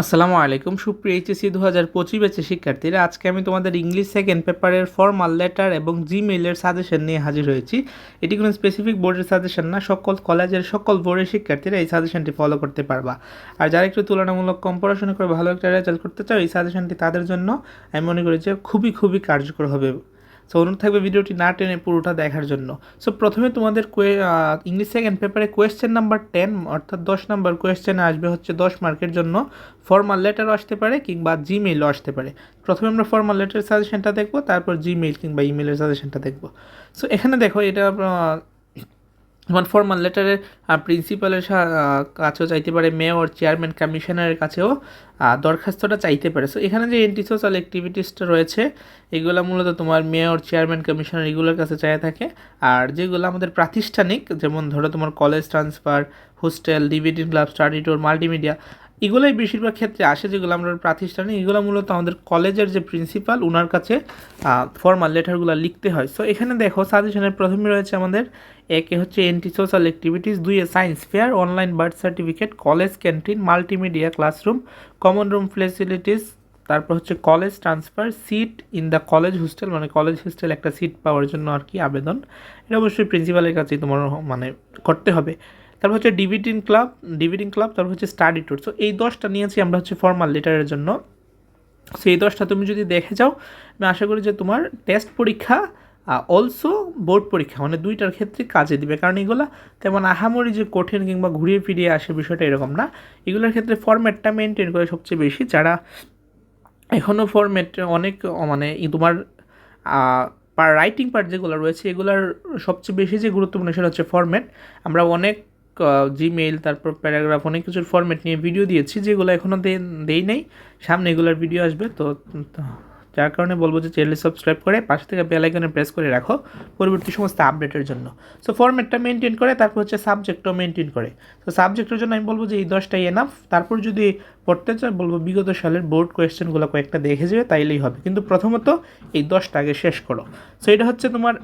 আসসালামু আলাইকুম। সুপ্রিয় এইচএসসি দু হাজার পঁচিশ ব্যাচের শিক্ষার্থীরা, আজকে আমি তোমাদের ইংলিশ সেকেন্ড পেপারের ফর্মাল লেটার এবং জিমেইলের সাজেশন নিয়ে হাজির হয়েছি। এটি কোনো স্পেসিফিক বোর্ডের সাজেশন না, সকল কলেজের সকল বোর্ডের শিক্ষার্থীরা এই সাজেশনটি ফলো করতে পারবা। আর যারা একটু তুলনামূলক কম পড়াশোনা করে ভালো একটা রেজাল্ট করতে চাও, এই সাজেশনটি তাদের জন্য, আমি মনে করি যে খুবই খুবই কার্যকর হবে। সো অনুরোধ থাকবে ভিডিওটি না টেনে পুরোটা দেখার জন্য। সো প্রথমে তোমাদের ইংলিশ সেকেন্ড পেপারে কোয়েশ্চেন নাম্বার টেন অর্থাৎ দশ নাম্বার কোয়েশ্চেন আসবে হচ্ছে দশ মার্কের জন্য। ফর্মাল লেটারও আসতে পারে কিংবা জিমেইলও আসতে পারে। প্রথমে আমরা ফর্মাল লেটারের সাজেশনটা দেখব, তারপর জিমেইল কিংবা ইমেলের সাজেশনটা দেখব। সো এখানে দেখো এটা যেমন ফর্মাল লেটারের প্রিন্সিপালের কাছেও চাইতে পারে মেয়র চেয়ারম্যান কমিশনারের কাছেও দরখাস্তটা চাইতে পারে। সো এখানে যে এন্টি সোশ্যাল অ্যাক্টিভিটিসটা রয়েছে, এগুলো মূলত তোমার মেয়র চেয়ারম্যান কমিশনার এগুলোর কাছে চাই থাকে। আর যেগুলো আমাদের প্রাতিষ্ঠানিক, যেমন ধরো তোমার কলেজ ট্রান্সফার হোস্টেল ডিভিডিং ক্লাব স্টাডি টোর মাল্টিমিডিয়া এগুলোই বেশিরভাগ ক্ষেত্রে আসে যেগুলো আমরা প্রাতিষ্ঠানিক, এগুলো মূলত আমাদের কলেজের যে প্রিন্সিপাল ওনার কাছে ফর্মাল লেটারগুলো লিখতে হয়। সো এখানে দেখো সাজেশনের প্রথমে রয়েছে আমাদের, একে হচ্ছে এন্টি সোশ্যাল অ্যাক্টিভিটিস দুইয়ে science fair online birth certificate college canteen multimedia classroom common room facilities তারপর হচ্ছে college transfer seat in the college hostel মানে কলেজ হোস্টেল একটা সিট পাওয়ার জন্য আর কি আবেদন। এটা অবশ্যই প্রিন্সিপালের কাছেই তোমার মানে করতে হবে। তারপর হচ্ছে ডিভিডিং ক্লাব ডিভিডিং ক্লাব তারপর হচ্ছে স্টাডি ট্যুর সো এই দশটা নিয়েছি আমরা হচ্ছে ফর্মাল লেটারের জন্য। সো এই দশটা তুমি যদি দেখে যাও, আমি আশা করি যে তোমার টেস্ট পরীক্ষা অলসো বোর্ড পরীক্ষা মানে দুইটার ক্ষেত্রে কাজে দিবে। কারণ এগুলো তেমন আহামরি যে কঠিন কিংবা ঘুরিয়ে ফিরিয়ে আসে বিষয়টা এরকম না। এগুলোর ক্ষেত্রে ফরম্যাটটা মেনটেন করে সবচেয়ে বেশি। যারা এখনও ফরম্যাট অনেক মানে তোমার রাইটিং পার্ট যেগুলো রয়েছে, এগুলার সবচেয়ে বেশি যে গুরুত্বপূর্ণ সেটা হচ্ছে ফরম্যাট আমরা অনেক জিমেইল তারপর প্যারাগ্রাফ অনেক কিছুর ফরম্যাট নিয়ে ভিডিও দিয়েছি, যেগুলো এখনও দেই নেই। সামনে এগুলোর ভিডিও আসবে, তো যার কারণে বলব যে চ্যানেল সাবস্ক্রাইব করে পাশে থেকে বেল আইকনে প্রেস করে রাখো পরবর্তী সমস্ত আপডেটের জন্য। সো ফরম্যাটটা মেনটেন করে, তারপর হচ্ছে সাবজেক্টও মেনটেন করে। তো সাবজেক্টের জন্য আমি বলব যে এই দশটাই এনাফ তারপর যদি পড়তে চাই বলব বিগত সালের বোর্ড কোয়েশ্চেনগুলো কয়েকটা দেখে যাবে, তাইলেই হবে। কিন্তু প্রথমত এই দশটা আগে শেষ করো। সো এটা হচ্ছে তোমার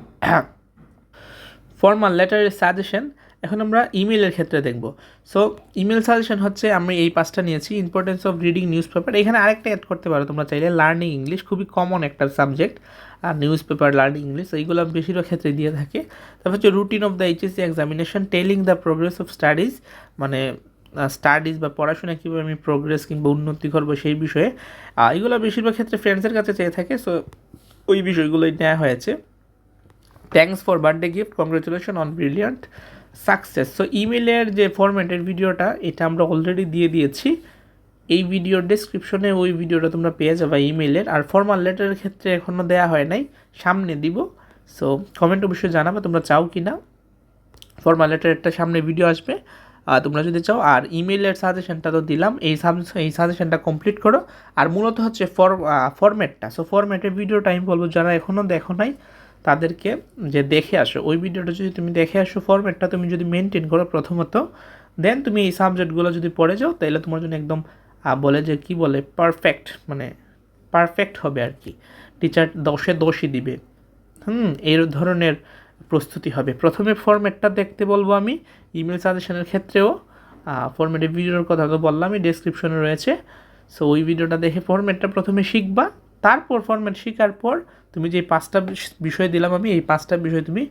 ফর্মাল লেটারের সাজেশন এখন আমরা ইমেলের ক্ষেত্রে দেখব। সো ইমেল সাজেশন হচ্ছে আমি এই পাঁচটা নিয়েছি importance of reading news paper এখানে আরেকটা অ্যাড করতে পারো তোমরা চাইলে লার্নিং ইংলিশ খুবই কমন একটা সাবজেক্ট আর নিউজ পেপার লার্নিং ইংলিশ এইগুলো বেশিরভাগ ক্ষেত্রে দিয়ে থাকে। তারপর হচ্ছে routine of the HSC examination telling the progress of studies মানে স্টাডিজ বা পড়াশোনা কীভাবে আমি প্রোগ্রেস কিংবা উন্নতি করব সেই বিষয়ে। এগুলো বেশিরভাগ ক্ষেত্রে ফ্রেন্ডসের কাছে চেয়ে থাকে সো ওই বিষয়গুলোই নেওয়া হয়েছে। Thanks for birthday gift congratulation on brilliant success so ইমেলের যে ফরম্যাটের ভিডিওটা, এটা আমরা অলরেডি দিয়ে দিয়েছি। এই ভিডিওর ডিসক্রিপশনে ওই ভিডিওটা তোমরা পেয়ে যাবে ইমেলের আর ফর্মাল লেটারের ক্ষেত্রে এখনও দেওয়া হয় নাই। সামনে দিব। সো কমেন্ট অবশ্যই জানাবে তোমরা চাও কি না ফর্মাল লেটারেরটা সামনে ভিডিও আসবে। তোমরা যদি চাও, আর ইমেলের সাজেশনটা তো দিলাম। এই এই সাজেশনটা কমপ্লিট করো। আর মূলত হচ্ছে ফর ফরম্যাটটা সো ফরম্যাটের ভিডিওটা আমি বলব, যারা এখনও দেখো নাই তাদেরকে যে দেখে আসো, ওই ভিডিওটা যদি তুমি দেখে আসো ফরম্যাটটা তুমি যদি মেনটেন করো প্রথমত দেন তুমি এই সাবজেক্টগুলো যদি পড়ে যাও তাহলে তোমার জন্য একদম বলে যে কি বলে পারফেক্ট মানে পারফেক্ট হবে আর কি। টিচার দশে দশই দিবে। হুম, এই ধরনের প্রস্তুতি হবে। প্রথমে ফরম্যাটটা দেখতে বলব আমি ইমেল সাজেশনের ক্ষেত্রেও ফরম্যাটের ভিডিওর কথা তো বললামই ডিসক্রিপশনে রয়েছে। সো ওই ভিডিওটা দেখে ফরম্যাটটা প্রথমে শিখবা। তারপর ফরম্যাট শেখার পর তুমি যে পাঁচটা বিষয় দিলাম আমি, এই পাঁচটা বিষয় তুমি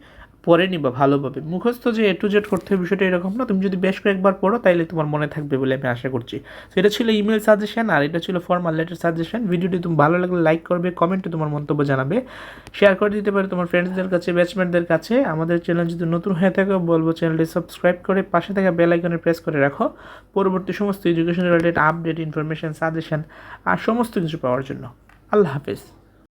পরে নিবা ভালোভাবে। মুখস্থ যে এ টু জেড করতে হবে বিষয়টা এরকম না, তুমি যদি বেশ কয়েকবার পড়ো তাইলে তোমার মনে থাকবে বলে আমি আশা করছি। তো এটা ছিল ইমেল সাজেশন আর এটা ছিল ফর্মাল লেটার সাজেশন ভিডিওটি তুমি ভালো লাগলে লাইক করবে কমেন্টে তোমার মন্তব্য জানাবে। শেয়ার করে দিতে পারে তোমার ফ্রেন্ডসদের কাছে ব্যাচমেটদের কাছে। আমাদের চ্যানেল যদি নতুন হয়ে থাকে, বলব চ্যানেলটি সাবস্ক্রাইব করে পাশে থাকা বেল আইকনে প্রেস করে রাখো। পরবর্তী সমস্ত education related update information suggestion আর সমস্ত কিছু পাওয়ার জন্য। আল্লাহ হাফেজ।